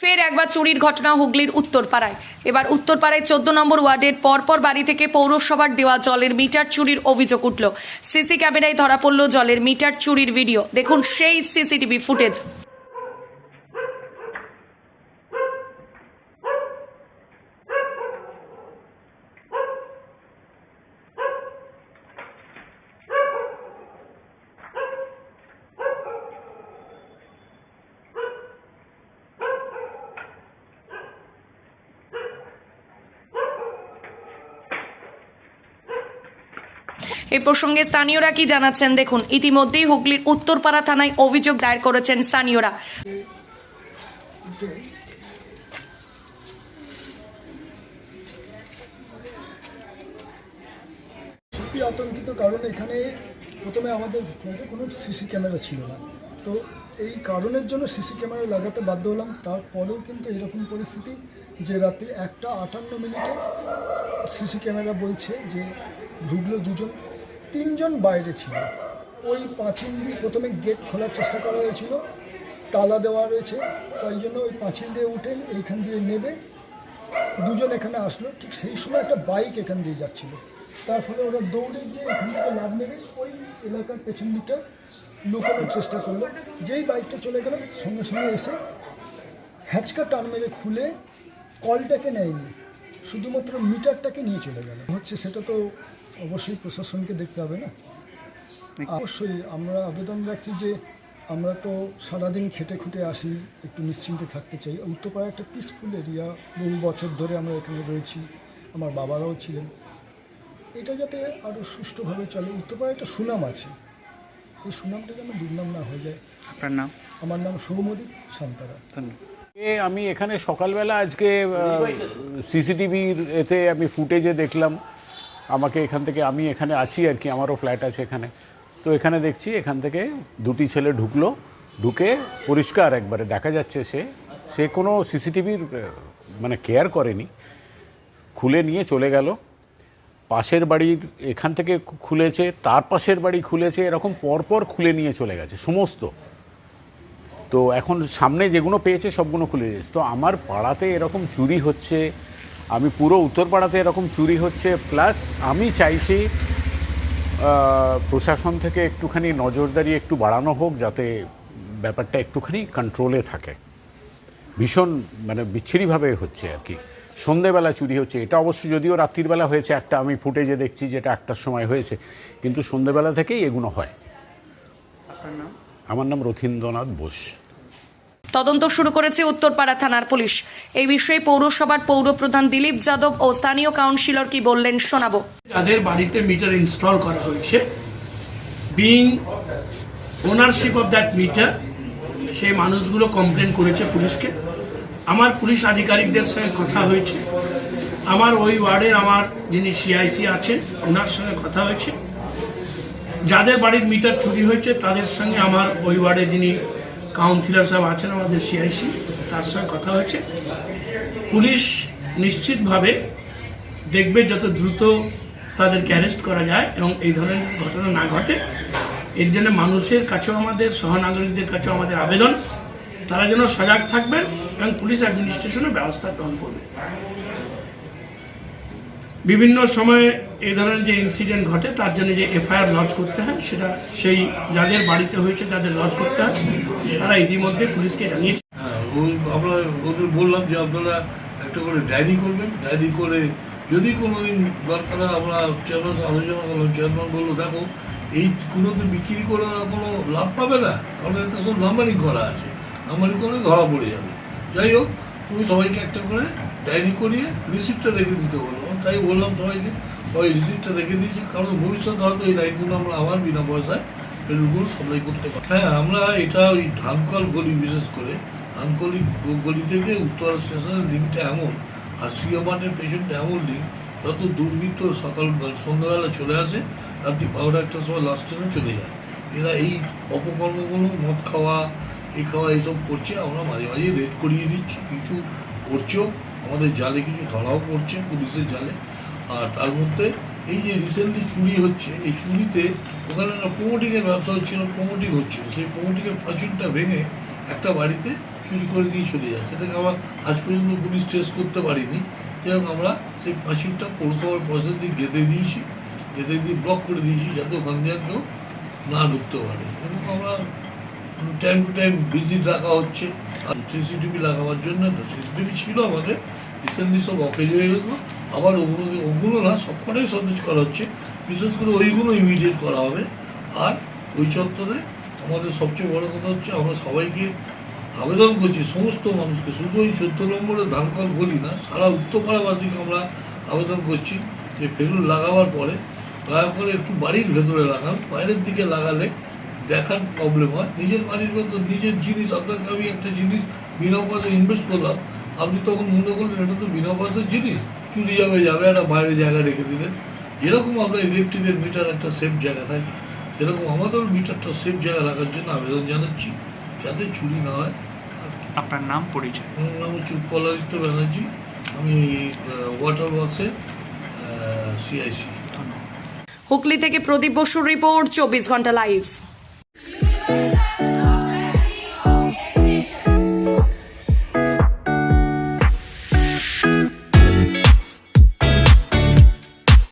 ফের একবার চুরির ঘটনা হুগলির উত্তরপাড়ায়। এবার উত্তরপাড়ায় চোদ্দ নম্বর ওয়ার্ডের পরপর বাড়ি থেকে পৌরসভার দেওয়া জলের মিটার চুরির অভিযোগ উঠল। সিসি ক্যামেরায় ধরা পড়ল জলের মিটার চুরির ভিডিও। দেখুন সেই সিসিটিভি ফুটেজ। এই প্রসঙ্গে স্থানীয়রা কি জানাচ্ছেন? দেখুন, ইতিমধ্যেই হুগলির উত্তরপাড়া থানায় অভিযোগ দায়ের করেছেন স্থানীয়রা। আতঙ্কিত কারণ এখানে প্রথমে আমাদের কোনো সিসি ক্যামেরা ছিল না। তো এই কারণের জন্য সিসি ক্যামেরা লাগাতে বাধ্য হলাম। তারপরেও কিন্তু এরকম পরিস্থিতি যে রাত্রি একটা আটান্ন মিনিটে সিসি ক্যামেরা বলছে যে ঢুকলো দুজন। তিনজন বাইরে ছিল। ওই পাঁচিল দিয়ে প্রথমে গেট খোলার চেষ্টা করা হয়েছিল। তালা দেওয়া রয়েছে। তাই জন্য ওই পাঁচিল দিয়ে উঠে এইখান দিয়ে নেবে। দুজন এখানে আসলো। ঠিক সেই সময় একটা বাইক এখান দিয়ে যাচ্ছিল। তার ফলে ওরা দৌড়ে গিয়ে এখান থেকে লাভ নেবে ওই এলাকার পেছন দিকটা লুকানোর চেষ্টা করল। যেই বাইকটা চলে গেল, সঙ্গে সঙ্গে এসে হ্যাচকা টান মেরে খুলে কলটাকে নেয়নি। শুধুমাত্র মিটারটাকে নিয়ে চলে গেল। হচ্ছে সেটা তো অবশ্যই প্রশাসনকে দেখতে হবে না। অবশ্যই আমরা আবেদন রাখছি যে আমরা তো সারাদিন খেটে খুঁটে আসি একটু নিশ্চিন্তে থাকতে চাই। উত্তরপাড়া একটা পিসফুল এরিয়া বহু বছর ধরে আমরা এখানে রয়েছি আমার বাবারাও ছিলেন। এটা যাতে আরও সুষ্ঠুভাবে চলে উত্তরপাড়া একটা সুনাম আছে। এই সুনামটা যেন দুর্নাম না হয়ে যায়। আপনার নাম? আমার নাম সৌমদীপ শান্তারা ধন্যবাদ। আমি এখানে সকালবেলা আজকে সিসিটিভির এতে আমি ফুটেজে দেখলাম। আমাকে এখান থেকে, আমি এখানে আছি আর কি, আমারও ফ্ল্যাট আছে এখানে। তো এখানে দেখছি, এখান থেকে দুটি ছেলে ঢুকলো, ঢুকে পরিষ্কার একবারে, দেখা যাচ্ছে সে সে কোনো সিসিটিভির মানে কেয়ার করেনি। খুলে নিয়ে চলে গেল। পাশের বাড়ির এখান থেকে খুলেছে, তার পাশের বাড়ি খুলেছে, এরকম পরপর খুলে নিয়ে চলে গেছে, সমস্ত। তো এখন সামনে যেগুলো পেয়েছে সবগুলো খুলে দিয়েছে। তো আমার পাড়াতে এরকম চুরি হচ্ছে, আমি পুরো উত্তর পাড়াতে এরকম চুরি হচ্ছে, প্লাস আমি চাইছি প্রশাসন থেকে একটুখানি নজরদারি একটু বাড়ানো হোক যাতে ব্যাপারটা একটুখানি কন্ট্রোলে থাকে। ভীষণ মানে বিচ্ছিরিভাবে হচ্ছে আর কি। সন্ধেবেলা চুরি হচ্ছে, এটা অবশ্য যদিও রাত্রিবেলা হয়েছে, একটা আমি ফুটেজে দেখছি যেটা একটার সময় হয়েছে, কিন্তু সন্ধেবেলা থেকেই এগুলো হয়। আপনার নাম? আমার নাম রথীন্দ্রনাথ বোস। তদন্ত শুরু করেছে উত্তরপাড়া থানার পুলিশ। এই বিষয়ে পৌরসভার পৌরপ্রধান দিলীপ যাদব ও স্থানীয় কাউন্সিলর কি বললেন শোনাবো। যাদের বাড়িতে মিটার ইনস্টল করা হয়েছে being ownership of that meter সেই মানুষগুলো কমপ্লেন করেছে পুলিশকে। আমার পুলিশ আধিকারিকদের সঙ্গে কথা হয়েছে। আমার ওই ওয়ার্ডের আমার যিনি সিআইসি আছেন ওনার সঙ্গে কথা হয়েছে। যাদের বাড়ির মিটার চুরি হয়েছে, তাদের সঙ্গে আমার ওই ওয়ার্ডের যিনি কাউন্সিলর সাহেব আছেন, আমাদের সিআইসি তার সঙ্গে কথা হয়েছে। পুলিশ নিশ্চিতভাবে দেখবে যত দ্রুত তাদেরকে অ্যারেস্ট করা যায় এবং এই ধরনের ঘটনা না ঘটে। এর জন্য মানুষের কাছেও আমাদের, সহনাগরিকদের কাছেও আমাদের আবেদন। তারা যেন সজাগ থাকবেন এবং পুলিশ অ্যাডমিনিস্ট্রেশনের ব্যবস্থা গ্রহণ করবে। বিভিন্ন সময়ে এই ধরনের যে ইনসিডেন্ট ঘটে, তার জন্য যে এফআইআর লঞ্চ করতে হয়, সেটা সেই যাদের বাড়িতে হয়েছে, তাদের লঞ্চ করতে হয়। তারা ইতিমধ্যে পুলিশকে জানিয়েছে। হ্যাঁ বললাম যে আপনারা একটা করে ডায়েরি করবেন। ডায়েরি করে যদি কোনো দিন দরকার আমরা চেয়ারম্যান আলোচনা করলাম চেয়ারম্যান বলল, দেখো তো বিক্রি করে ওরা কোনো লাভ পাবে না। এতে সব নাম্বারিং করা আছে। নাম্বারিং করলে ধরা পড়ে যাবে। যাই হোক, তুমি সবাইকে একটা করে ডায়েরি করিয়ে রিসিপ্টটা রেখে দিতে বলল তাই বললাম সবাইকে সবাই রিসিপ্টটা রেখে দিয়েছি, কারণ ভবিষ্যতে হয়তো এই লাইনগুলো আমরা আবার বিনা পয়সায় এগুলো সাপ্লাই করতে পারি হ্যাঁ আমরা এটা ওই ধানকল গলি বিশেষ করে ধানকলি গলি থেকে উত্তর স্টেশনের লিঙ্কটা এমন, আর সিওমানের পেশেন্টটা এমন লিঙ্ক যত দুর্বৃত্ত সকাল সন্ধ্যাবেলা চলে আসে রাত্রি বারোটা একটার সময় লাস্ট ট্রেনে চলে যায়। এরা এই অপকর্মগুলো, মদ খাওয়া এই খাওয়া এইসব করছে, আমরা মাঝে মাঝে রেড করিয়ে দিচ্ছি, কিছু করছেও, আমাদের জালে কিছু ধরাও পড়ছে, পুলিশের জালে। আর তার মধ্যে এই যে রিসেন্টলি চুরি হচ্ছে, এই চুরিতে ওখানে না প্রমোটিংয়ের ব্যবসা হচ্ছিল প্রমোটিং হচ্ছিল। সেই প্রমোটিংয়ের ফাঁসিলটা ভেঙে একটা বাড়িতে চুরি করে দিয়ে চলে যায়। সেটাকে আমরা আজ পর্যন্ত পুলিশ ট্রেস করতে পারিনি। যাই আমরা সেই পাঁচিলটা পৌরসভার পয়সা দিয়ে গেঁথে দিয়েছি, গেঁথে দিয়ে ব্লক করে দিয়েছি যাতে ওখান দিয়ে না ঢুকতে পারে। এবং আমরা টাইম টু টাইম ভিজিট রাখা হচ্ছে। আর সিসিটিভি লাগাবার জন্য সিসিটিভি ছিল আমাদের। রিসেন্টলি সব অকেজ হয়ে গেল। আবার ওগুলো ওগুলো না সবকটাই সতেজ করা হচ্ছে। বিশেষ করে ওইগুলো ইমিডিয়েট করা হবে। আর ওই চত্বরে আমাদের সবচেয়ে বড় কথা হচ্ছে, আমরা সবাইকে আবেদন করছি, সমস্ত মানুষকে। শুধু ওই চোদ্দ নম্বরের ধানকল বলি না, সারা উত্তরপাড়াবাসীকে আমরা আবেদন করছি যে ফেলুন লাগাবার পরে দয়া করে একটু বাড়ির ভেতরে লাগান, বাইরের দিকে লাগালে দেখার প্রবলেম হয়। নিজের বাড়ির ভেতর নিজের জিনিস, আপনাকে আমি একটা জিনিস বিনা পয়সায় ইনভেস্ট করলাম, আপনি তখন মনে করলেন, এটা তো বিনা পয়সার জিনিস। চুরি যাবে যাবে একটা বাইরে জায়গা রেখে দিলেন যেরকম আমরা ইলেকট্রিকের মিটার একটা সেফ জায়গা থাকে। সেরকম আমাদের মিটারটা সেফ জায়গা রাখার জন্য আবেদন জানাচ্ছি যাতে চুরি না হয়। আপনার নাম পরিচয়? আমার নাম হচ্ছে উৎপলাদিত্য ব্যানার্জি। আমি ওয়াটার ওয়ার্কসের সিআইসি হুগলি থেকে প্রদীপ বসুর রিপোর্ট চব্বিশ ঘণ্টা লাইভ